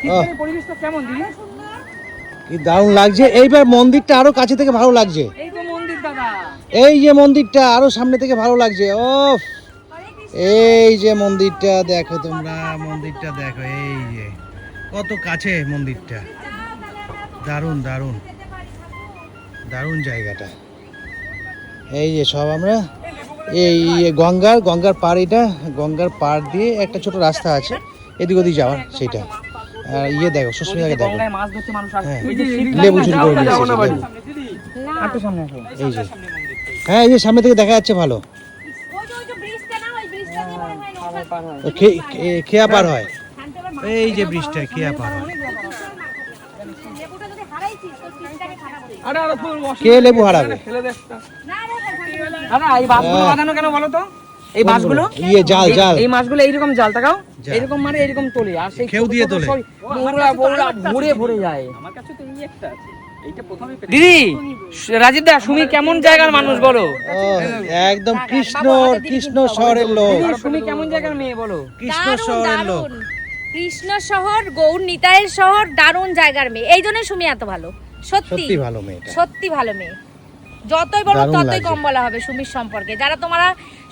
শীতকালের পরিবেশটা কেমন দিদি? কি দারুণ লাগছে। এইবার মন্দিরটা আরও কাছে থেকে ভালো লাগছে। এই তো মন্দির দাদা। এই যে মন্দিরটা আরও সামনে থেকে ভালো লাগছে। ও এই যে মন্দিরটা দেখো তোমরা মন্দিরটা দেখো এই যে। কত কাছে মন্দিরটা। দারুণ দারুণ। দারুণ জায়গাটা। এই যে সব আমরা। এই গঙ্গার গঙ্গার পার এটা। গঙ্গার পার দিয়ে একটা ছোট রাস্তা আছে। এদিক ওদিক যাওয়ার সেইটা। আর ইয়ে দেখো সুস্মিতাকে দেখো। গঙ্গায় মাছ ধরতে মানুষ আসে। হ্যাঁ। ওই যে লেবু চুরি করে নিয়ে যাব না এসেছে, বাড়ি। লেবু। একটু সামনে আসো। এই যে। হ্যাঁ এই যে সামনে থেকে দেখা যাচ্ছে ভালো। খেয়া পার হয়। এই যে ব্রিজটা খেয়া পার হয়। কে লেবু হারাবে। দাদা এই বাঁশগুলো হ্যাঁ। বাঁধানো কেন বলো তো? এই বাঁশগুলো ইয়ে জাল জাল। এই মাছগুলো এইরকম জাল তাকাও। এরকম মানে এরকম তোলে। আর সেই খেউ দিয়ে তোলে। সব বৌরা বৌরা ভরে ভরে যায়। দিদি রাজীব দা সুমি কেমন জায়গার মানুষ বলো? একদম কৃষ্ণ কৃষ্ণ শহরের লোক। সুমি কেমন জায়গার মেয়ে বলো? কৃষ্ণ শহরের লোক। কৃষ্ণ শহর গৌর নিতাইয়ের শহর দারুণ জায়গার মেয়ে। এই জন্যই সুমি এত ভালো। সত্যি। সত্যি ভালো মেয়েটা। সত্যি ভালো মেয়ে। যতই বলো ততই কম বলা হবে সুমির সম্পর্কে। যারা তোমরা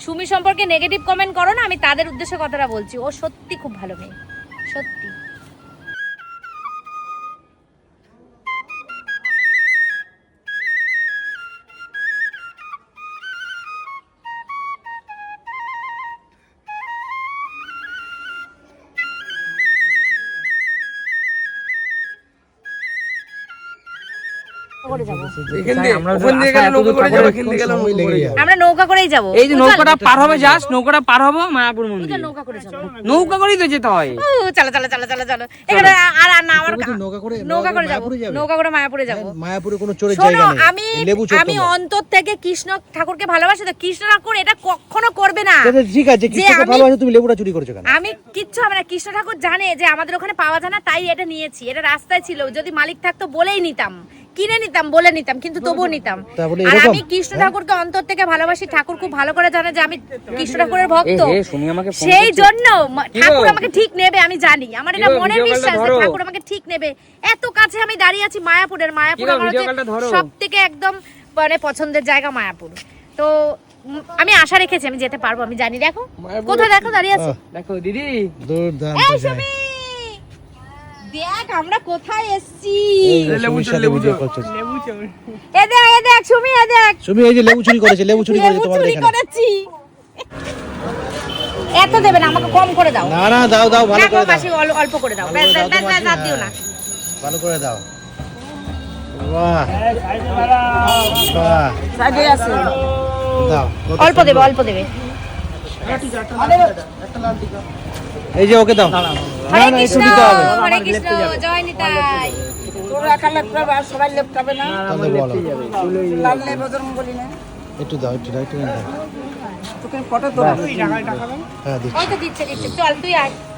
সুমির সম্পর্কে নেগেটিভ কমেন্ট করো না আমি তাদের উদ্দেশ্যে কথাটা বলছি। ও সত্যি খুব ভালো মেয়ে। সত্যি। আমরা নৌকা করেই যাব। এই যে নৌকাটা পার হবে জাস্ট নৌকাটা পার হব মায়াপুর মন্দির। নৌকা করে নৌকা করেই তো যেতে হয়। চলো চলো চলো চলো চলো। এখানে আর আর না আমার নৌকা করে নৌকা করে যাব। নৌকা করে মায়াপুরে যাব। মায়াপুরে কোনো চোরের জায়গা নেই। আমি অন্তর থেকে কৃষ্ণ ঠাকুরকে ভালোবাসি তো কৃষ্ণ ঠাকুর এটা কখনো করবে না। ঠিক আছে তুমি লেবুটা চুরি করেছ কেন? আমি কিচ্ছু হবে না কৃষ্ণ ঠাকুর জানে যে আমাদের ওখানে পাওয়া যায় না তাই এটা নিয়েছি এটা রাস্তায় ছিল যদি মালিক থাকতো বলেই নিতাম। কিনে নিতাম বলে নিতাম কিন্তু তবুও নিতাম। আর আমি কৃষ্ণ ঠাকুরকে অন্তর থেকে ভালোবাসি ঠাকুর খুব ভালো করে জানে যে আমি কৃষ্ণ ঠাকুরের ভক্ত। সেই জন্য? ঠাকুর আমাকে ঠিক নেবে আমি জানি। আমার এটা মনের বিশ্বাস যে ঠাকুর আমাকে ঠিক নেবে। এত কাছে আমি দাঁড়িয়ে আছি মায়াপুরের। মায়াপুর আমার ধরো। সব থেকে একদম মানে পছন্দের জায়গা মায়াপুর। তো আমি আশা রেখেছি আমি যেতে পারব আমি জানি। দেখো কোথায় দেখো দাঁড়িয়ে আছে। দেখো দিদি। সুমি! দেখ আমরা কোথায় এসেছি? ভিডিও করছ। এ দেখ এ দেখ সুমি এ দেখ। সুমি এই যে লেবু চুরি করেছে লেবু চুরি করেছে লেবু তোমাদের এখানে। করেছি। এত দেবে না আমাকে কম করে দাও। না না দাও দাও ভালো না করে দাও। অল্প করে দাও। ব্যাস দাও ব্যাস ব্যাস দিও না। হ্যাঁ। ভালো করে দাও। বাহ। বাহ সাইডে আছে। দাও অল্প দেবে অল্প দেবে। এই যে ওকে দাও। হরে কৃষ্ণ হবে। হরে কৃষ্ণ জয় নিতাই। তোরা একা লেপটাবে আর সবাই লেপটাবে না? তাহলে বলো। লাল নেই বজরং বলি না? একটু দাও একটু দাও একটু দাও। তোকে ফটো তোলা হ্যাঁ দিচ্ছি। ওই তো দিচ্ছে দিচ্ছে। চল তুই আয়।